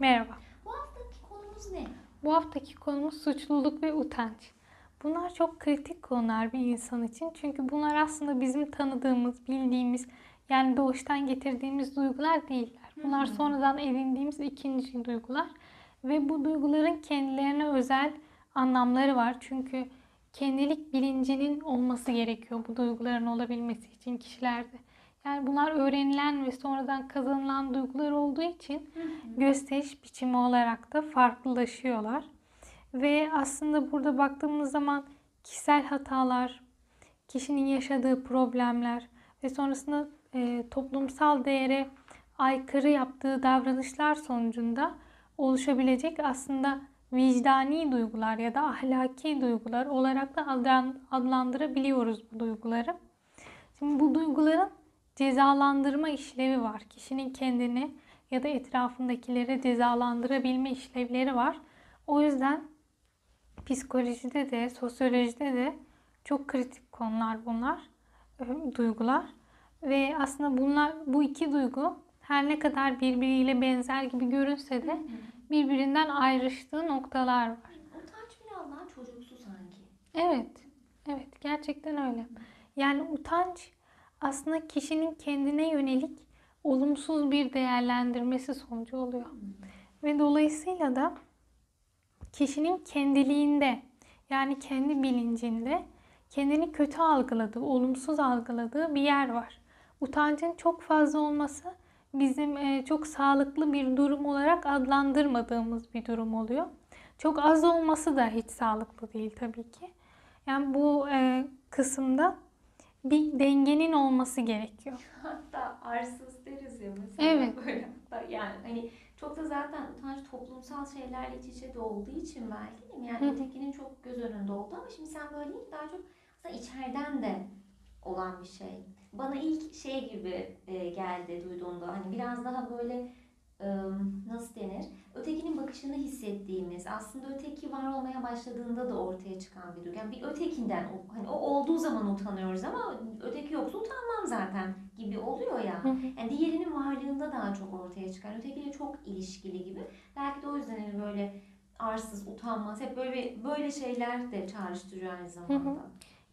Merhaba. Bu haftaki konumuz ne? Bu haftaki konumuz suçluluk ve utanç. Bunlar çok kritik konular bir insan için. Çünkü bunlar aslında bizim tanıdığımız, bildiğimiz, yani doğuştan getirdiğimiz duygular değiller. Bunlar Hı hı. sonradan edindiğimiz ikinci duygular. Ve bu duyguların kendilerine özel anlamları var. Çünkü kendilik bilincinin olması gerekiyor bu duyguların olabilmesi için kişilerde. Yani bunlar öğrenilen ve sonradan kazanılan duygular olduğu için gösteriş biçimi olarak da farklılaşıyorlar. Ve aslında burada baktığımız zaman kişisel hatalar, kişinin yaşadığı problemler ve sonrasında e, toplumsal değere aykırı yaptığı davranışlar sonucunda oluşabilecek aslında vicdani duygular ya da ahlaki duygular olarak da adlan- adlandırabiliyoruz bu duyguları. Şimdi bu duyguların cezalandırma işlevi var. Kişinin kendini ya da etrafındakileri cezalandırabilme işlevleri var. O yüzden psikolojide de, sosyolojide de çok kritik konular bunlar, e, duygular. Ve aslında bunlar, bu iki duygu her ne kadar birbiriyle benzer gibi görünse de birbirinden ayrıştığı noktalar var. Utanç biraz daha çocuksu sanki. Evet, evet gerçekten öyle. Yani utanç aslında kişinin kendine yönelik olumsuz bir değerlendirmesi sonucu oluyor. Ve dolayısıyla da kişinin kendiliğinde yani kendi bilincinde kendini kötü algıladığı, olumsuz algıladığı bir yer var. Utancın çok fazla olması bizim e, çok sağlıklı bir durum olarak adlandırmadığımız bir durum oluyor. Çok az olması da hiç sağlıklı değil tabii ki. Yani bu e, kısımda bir dengenin olması gerekiyor. Hatta arsız deriz ya mesela. Evet. Böyle. Yani hani çok da zaten utanç toplumsal şeylerle iç içe de olduğu için belki değil mi? Yani Hı ötekinin çok göz önünde oldu ama şimdi sen böyle deyince daha çok aslında içeriden de olan bir şey. Bana ilk şey gibi e, geldi duyduğumda hani biraz daha böyle nasıl denir? Ötekinin bakışını hissettiğimiz, aslında öteki var olmaya başladığında da ortaya çıkan bir duygu. Yani bir ötekinden, hani o olduğu zaman utanıyoruz ama öteki yoksa utanmam zaten gibi oluyor ya. Yani diğerinin varlığında daha çok ortaya çıkar. Ötekiyle çok ilişkili gibi. Belki de o yüzden hani böyle arsız, utanmaz, hep böyle böyle şeyler de çağrıştırıyor aynı zamanda.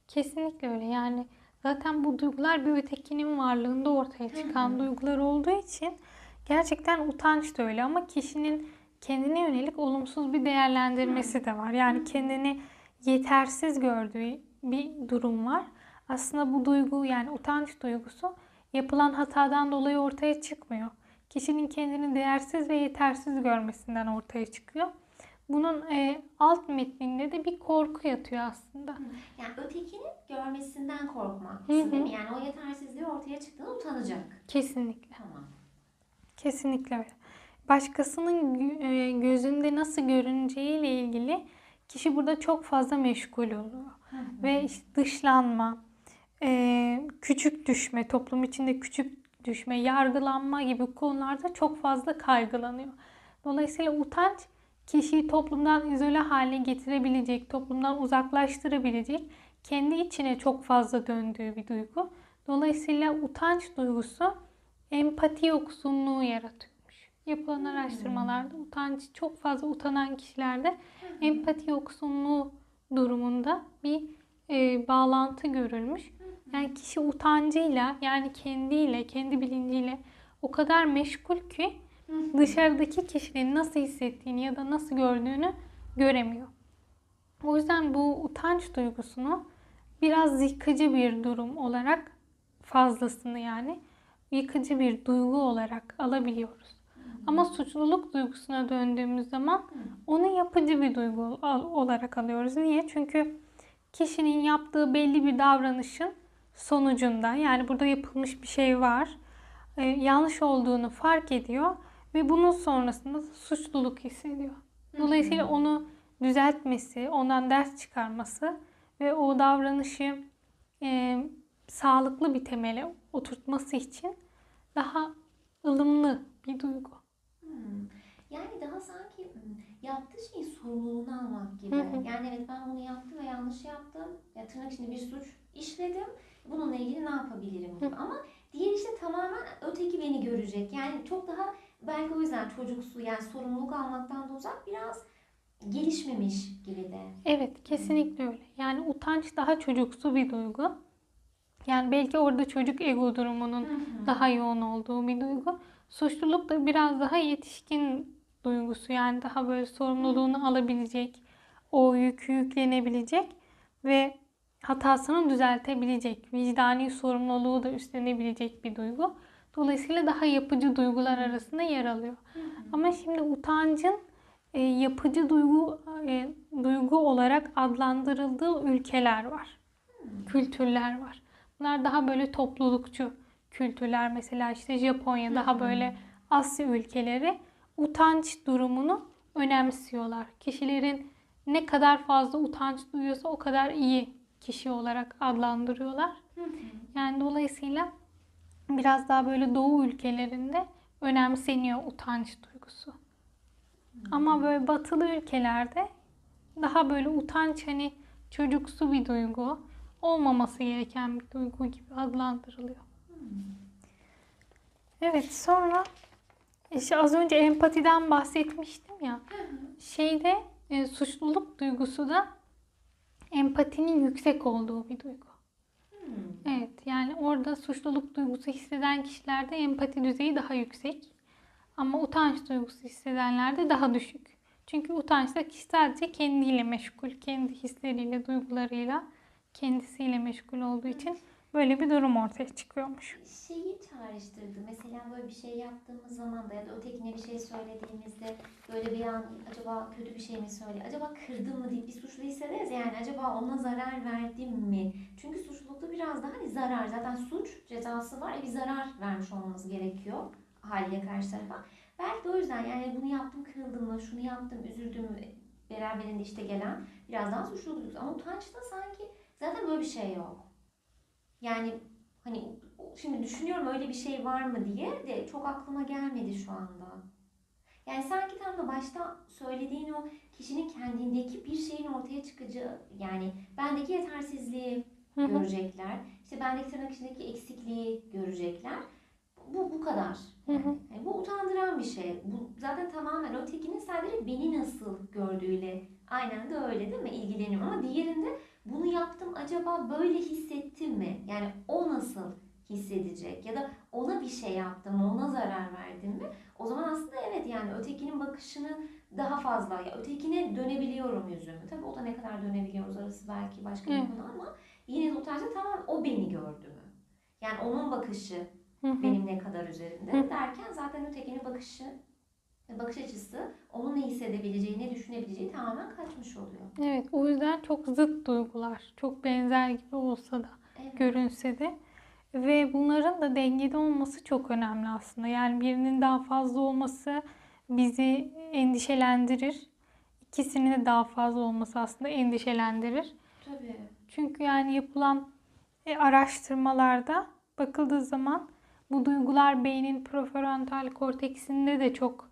Kesinlikle öyle. Yani zaten bu duygular bir ötekinin varlığında ortaya çıkan duygular olduğu için gerçekten utanç da öyle ama kişinin kendine yönelik olumsuz bir değerlendirmesi de var. Yani kendini yetersiz gördüğü bir durum var. Aslında bu duygu yani utanç duygusu yapılan hatadan dolayı ortaya çıkmıyor. Kişinin kendini değersiz ve yetersiz görmesinden ortaya çıkıyor. Bunun e, alt metninde de bir korku yatıyor aslında. Yani ötekinin görmesinden korkmak Hı hı. Yani o yetersizliği ortaya çıktığında utanacak. Kesinlikle. Tamam. Kesinlikle öyle. Başkasının e, gözünde nasıl görüneceğiyle ilgili kişi burada çok fazla meşgul oluyor. Ve işte dışlanma, e, küçük düşme, toplum içinde küçük düşme, yargılanma gibi konularda çok fazla kaygılanıyor. Dolayısıyla utanç kişiyi toplumdan izole hale getirebilecek, toplumdan uzaklaştırabilecek, kendi içine çok fazla döndüğü bir duygu. Dolayısıyla utanç duygusu empati yoksunluğu yaratıyormuş. Yapılan araştırmalarda utanç çok fazla utanan kişilerde empati yoksunluğu durumunda bir e, bağlantı görülmüş. Yani kişi utancıyla yani kendiyle, kendi bilinciyle o kadar meşgul ki dışarıdaki kişinin nasıl hissettiğini ya da nasıl gördüğünü göremiyor. O yüzden bu utanç duygusunu biraz yıkıcı bir durum olarak fazlasını yani yıkıcı bir duygu olarak alabiliyoruz. Ama suçluluk duygusuna döndüğümüz zaman onu yapıcı bir duygu olarak alıyoruz. Niye? Çünkü kişinin yaptığı belli bir davranışın sonucunda yani burada yapılmış bir şey var. e, yanlış olduğunu fark ediyor ve bunun sonrasında suçluluk hissediyor. Dolayısıyla onu düzeltmesi, ondan ders çıkarması ve o davranışı e, sağlıklı bir temele oturtması için daha ılımlı bir duygu. Hmm. Yani daha sanki hmm, yaptığı şeyin sorumluluğunu almak gibi. Hı hı. Yani evet ben bunu yaptım ve yanlış yaptım. Ya tırnak içinde bir suç işledim. Bununla ilgili ne yapabilirim gibi. Ama diğer işte tamamen öteki beni görecek. Yani çok daha Belki o yüzden çocuksu yani sorumluluk almaktan da uzak biraz gelişmemiş gibi de. Evet, kesinlikle öyle. Yani utanç daha çocuksu bir duygu. Yani belki orada çocuk ego durumunun daha yoğun olduğu bir duygu. Suçluluk da biraz daha yetişkin duygusu. Yani daha böyle sorumluluğunu alabilecek, o yükü yüklenebilecek ve hatasını düzeltebilecek, vicdani sorumluluğu da üstlenebilecek bir duygu. Dolayısıyla daha yapıcı duygular arasında yer alıyor. Ama şimdi utancın e, yapıcı duygu e, duygu olarak adlandırıldığı ülkeler var. Kültürler var. Bunlar daha böyle toplulukçu kültürler. Mesela işte Japonya daha böyle Asya ülkeleri utanç durumunu önemsiyorlar. Kişilerin ne kadar fazla utanç duyuyorsa o kadar iyi kişi olarak adlandırıyorlar. Yani dolayısıyla biraz daha böyle doğu ülkelerinde önemseniyor utanç duygusu. Ama böyle batılı ülkelerde daha böyle utanç hani çocuksu bir duygu, olmaması gereken bir duygu gibi adlandırılıyor. Evet sonra işte az önce empatiden bahsetmiştim ya. Şeyde e, suçluluk duygusu da empatinin yüksek olduğu bir duygu. Evet yani orada suçluluk duygusu hisseden kişilerde empati düzeyi daha yüksek. Ama utanç duygusu hissedenlerde daha düşük. Çünkü utançta kişi sadece kendiyle meşgul, kendi hisleriyle, duygularıyla, kendisiyle meşgul olduğu için böyle bir durum ortaya çıkıyormuş. Şeyi çağrıştırdı. Mesela böyle bir şey yaptığımız zaman da ya da ötekine bir şey söylediğimizde böyle bir an acaba kötü bir şey mi söyle, acaba kırdım mı deyip bir suçlu hissederiz. Yani acaba ona zarar verdim mi? Çünkü suçlulukta biraz daha hani zarar. Zaten suç cezası var. E bir zarar vermiş olmamız gerekiyor haliyle karşı tarafa. Belki o yüzden yani bunu yaptım kırıldım mı, şunu yaptım üzüldüm mü beraberinde işte gelen biraz daha suçluluk duygusu. Ama utançta sanki zaten böyle bir şey yok. Yani hani şimdi düşünüyorum öyle bir şey var mı diye de çok aklıma gelmedi şu anda. Yani sanki tam da başta söylediğin o kişinin kendindeki bir şeyin ortaya çıkacağı yani bendeki yetersizliği görecekler. İşte bendeki tırnak içindeki eksikliği görecekler. Bu bu kadar. Yani, bu utandıran bir şey. Bu zaten tamamen ötekinin sadece beni nasıl gördüğüyle aynen de öyle değil mi ilgileniyor. Ama diğerinde bunu yaptım acaba böyle hissettim mi? Yani o nasıl hissedecek ya da ona bir şey yaptım ona zarar verdim mi? O zaman aslında evet yani ötekinin bakışını daha fazla ya ötekine dönebiliyorum yüzümü. Tabii o da ne kadar dönebiliyoruz arası belki başka bir konu ama yine de utançta tamam o beni gördü mü? Yani onun bakışı benim ne kadar üzerimde derken zaten ötekinin bakışı bakış açısı onun ne hissedebileceği, ne düşünebileceği tamamen kaçmış oluyor. Evet o yüzden çok zıt duygular. Çok benzer gibi olsa da Evet. görünse de ve bunların da dengede olması çok önemli aslında. Yani birinin daha fazla olması bizi endişelendirir. İkisinin de daha fazla olması aslında endişelendirir. Tabii. Çünkü yani yapılan e, araştırmalarda bakıldığı zaman bu duygular beynin prefrontal korteksinde de çok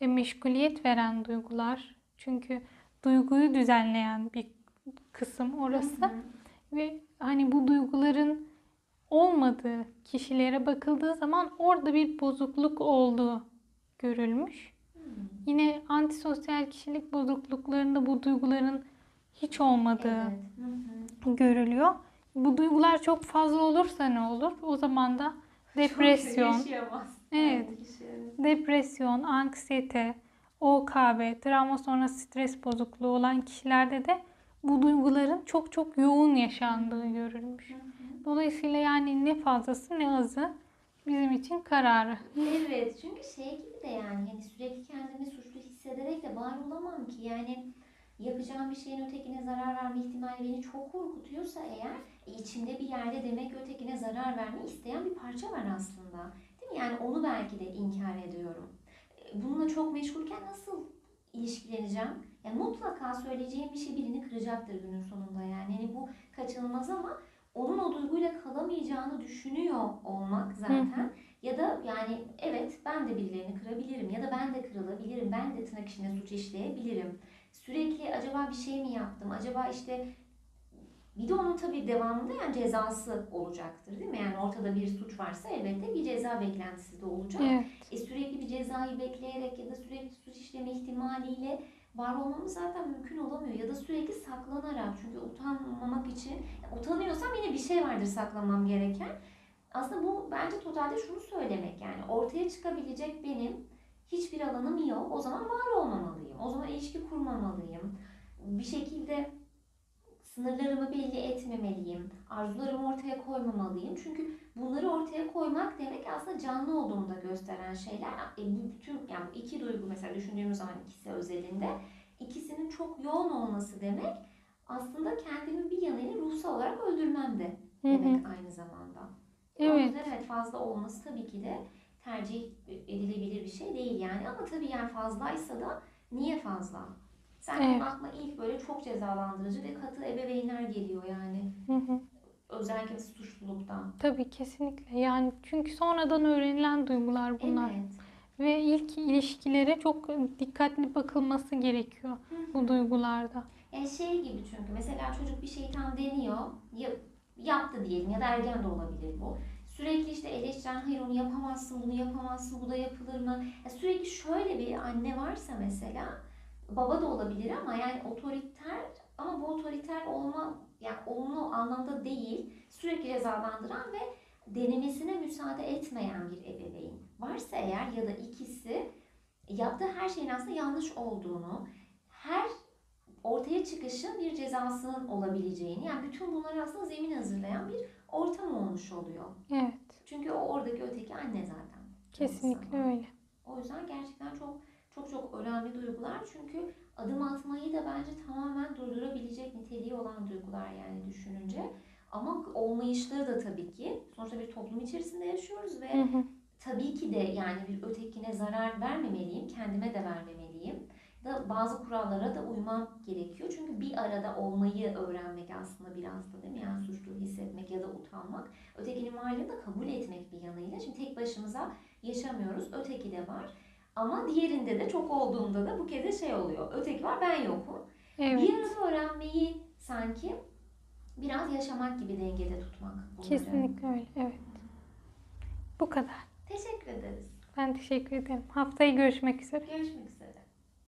e, meşguliyet veren duygular. Çünkü duyguyu düzenleyen bir kısım orası. Hı hı. Ve hani bu duyguların olmadığı kişilere bakıldığı zaman orada bir bozukluk olduğu görülmüş. Hı. Yine antisosyal kişilik bozukluklarında bu duyguların hiç olmadığı Evet. Hı hı. görülüyor. Bu duygular çok fazla olursa ne olur? O zaman da depresyon. Evet. Yani depresyon, anksiyete, OKB, travma sonrası stres bozukluğu olan kişilerde de bu duyguların çok çok yoğun yaşandığı görülmüş. Dolayısıyla yani ne fazlası ne azı bizim için kararı. Evet çünkü şey gibi de yani hani sürekli kendimi suçlu hissederek de var olamam ki yani yapacağım bir şeyin ötekine zarar verme ihtimali beni çok korkutuyorsa eğer içimde bir yerde demek ki ötekine zarar vermeyi isteyen bir parça var aslında. Yani onu belki de inkar ediyorum. E, Bununla çok meşgulken nasıl ilişkileneceğim? Yani mutlaka söyleyeceğim bir şey birini kıracaktır günün sonunda yani. Hani bu kaçınılmaz ama onun o duyguyla kalamayacağını düşünüyor olmak zaten. Ya da yani evet ben de birilerini kırabilirim ya da ben de kırılabilirim. Ben de tırnak içinde suç işleyebilirim. Sürekli acaba bir şey mi yaptım? Acaba işte Bir de onun tabii devamında yani cezası olacaktır değil mi? Yani ortada bir suç varsa elbette bir ceza beklentisi de olacak. Evet. E, sürekli bir cezayı bekleyerek ya da sürekli suç işleme ihtimaliyle var olmamız zaten mümkün olamıyor. Ya da sürekli saklanarak çünkü utanmamak için utanıyorsam yine bir şey vardır saklamam gereken. Aslında bu bence totalde şunu söylemek yani ortaya çıkabilecek benim hiçbir alanım yok. O zaman var olmamalıyım. O zaman ilişki kurmamalıyım. Bir şekilde sınırlarımı belli etmemeliyim. Arzularımı ortaya koymamalıyım. Çünkü bunları ortaya koymak demek aslında canlı olduğumu da gösteren şeyler. E, bu bütün yani iki duygu mesela düşündüğümüz zaman ikisi özelinde ikisinin çok yoğun olması demek aslında kendimi bir yanıyla ruhsal olarak öldürmem de demek aynı zamanda. O Evet. yüzden evet fazla olması tabii ki de tercih edilebilir bir şey değil yani. Ama tabii yani fazlaysa da niye fazla? Sen Evet. aklıma ilk böyle çok cezalandırıcı ve katı ebeveynler geliyor yani. Hı hı. Özellikle suçluluktan. Tabii kesinlikle. Yani çünkü sonradan öğrenilen duygular bunlar. Evet. Ve ilk ilişkilere çok dikkatli bakılması gerekiyor bu duygularda. Yani şey gibi çünkü mesela çocuk bir şeyi tam deniyor, ya- yaptı diyelim ya da ergen de olabilir bu. Sürekli işte eleştiren, hayır onu yapamazsın, bunu yapamazsın, bu da yapılır mı? Ya sürekli şöyle bir anne varsa mesela, baba da olabilir ama yani otoriter ama bu otoriter olma, yani olumlu anlamda değil, sürekli cezalandıran ve denemesine müsaade etmeyen bir ebeveyn varsa eğer ya da ikisi yaptığı her şeyin aslında yanlış olduğunu, her ortaya çıkışın bir cezasının olabileceğini yani bütün bunları aslında zemin hazırlayan bir ortam olmuş oluyor. Evet. Çünkü o oradaki öteki anne zaten. Kesinlikle öyle. O yüzden gerçekten çok çok çok önemli duygular çünkü adım atmayı da bence tamamen durdurabilecek niteliği olan duygular yani düşününce. Ama olmayışları da tabii ki sonuçta bir toplum içerisinde yaşıyoruz ve Hı hı. tabii ki de yani bir ötekine zarar vermemeliyim, kendime de vermemeliyim. Da bazı kurallara da uymam gerekiyor. Çünkü bir arada olmayı öğrenmek aslında biraz da değil mi? Yani suçlu hissetmek ya da utanmak. Ötekinin varlığını da kabul etmek bir yanıyla. Şimdi tek başımıza yaşamıyoruz. Öteki de var. Ama diğerinde de çok olduğunda da bu kez de şey oluyor. Öteki var ben yokum. Evet. Bir arada öğrenmeyi sanki biraz yaşamak gibi dengede tutmak. bunları. Kesinlikle öyle. Evet. Bu kadar. Teşekkür ederiz. Ben teşekkür ederim. Haftaya görüşmek üzere. Görüşmek üzere.